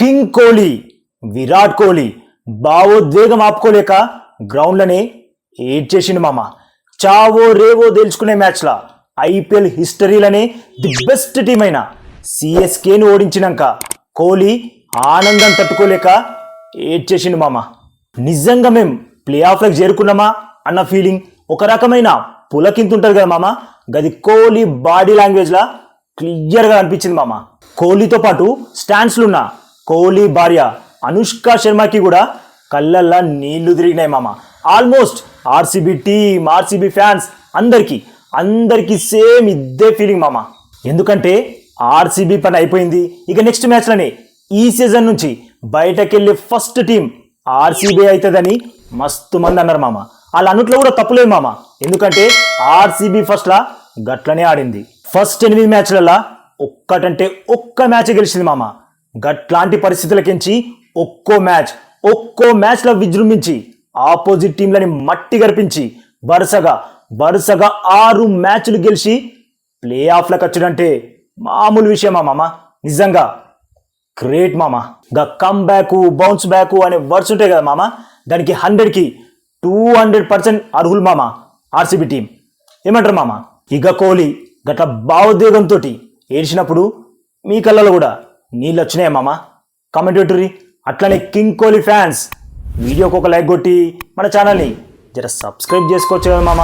King Kohli Virat Kohli భావోద్వేగం ఆపుకోలేక గ్రౌండ్లనే ఏడ్చేసిండు మామ. చావో రేవో తేల్చుకునే మ్యాచ్లా ఐపీఎల్ హిస్టరీలోనే ది బెస్ట్ టీం అయిన సిఎస్కేను ఓడించినాక కోహ్లీ ఆనందం తట్టుకోలేక ఏడ్చేసిండు మామ. నిజంగా మేం ప్లే ఆఫ్లకు చేరుకున్నామా అన్న ఫీలింగ్ ఒక రకమైన పులకింత ఉంటుంది కదా మామ. గది కోహ్లీ బాడీ లాంగ్వేజ్లా క్లియర్గా అనిపించింది మామ. కోహ్లీతో పాటు స్టాండ్స్లున్న కోహ్లీ భార్య అనుష్క శర్మకి కూడా కళ్ళల్లా నీళ్ళు తిరిగినాయి మామ. Almost RCB team RCB fans అందరికీ అందరికీ సేమ్ ఇద్దే ఫీలింగ్ మామ. ఎందుకంటే ఆర్సీబీ పని అయిపోయింది. ఇక నెక్స్ట్ మ్యాచ్లోనే ఈ సీజన్ నుంచి బయటకెళ్ళే ఫస్ట్ టీం ఆర్సీబీ అవుతుందని మస్తు మంది అన్నారు మామ. వాళ్ళ అన్నిట్లో కూడా తప్పులేదు మామ. ఎందుకంటే ఆర్సీబీ ఫస్ట్లా గట్లనే ఆడింది. ఫస్ట్ ఎనిమిది మ్యాచ్లలో ఒక్కటంటే ఒక్క మ్యాచ్ గెలిచింది మామ. గట్లాంటి పరిస్థితులకించి ఒక్కో మ్యాచ్ ఒక్కో మ్యాచ్లో విజృంభించి ఆపోజిట్ టీంలని మట్టి గర్పించి వరుసగా వరుసగా ఆరు మ్యాచ్లు గెలిచి ప్లే ఆఫ్లకు వచ్చాడంటే మామూలు విషయమా మామ? నిజంగా గ్రేట్ మామ. గా కమ్ బ్యాక్ బౌన్స్ బ్యాక్ అనే వర్డ్స్ ఉంటాయి కదా మామ? దానికి హండ్రెడ్కి టూ హండ్రెడ్ పర్సెంట్ అర్హులు మామ ఆర్సీబీ టీం. ఏమంటారు మామ? ఇక కోహ్లీ గట్ల భావోద్వేగంతో ఏడ్చినప్పుడు మీ కళ్ళలో కూడా నీళ్ళు వచ్చినాయి మామ కామెంట్ అట్లనే కింగ్ కోహ్లీ ఫ్యాన్స్ వీడియోకి ఒక లైక్ కొట్టి మన ఛానల్ని జర సబ్స్క్రైబ్ చేసుకోవచ్చు కదా మామ?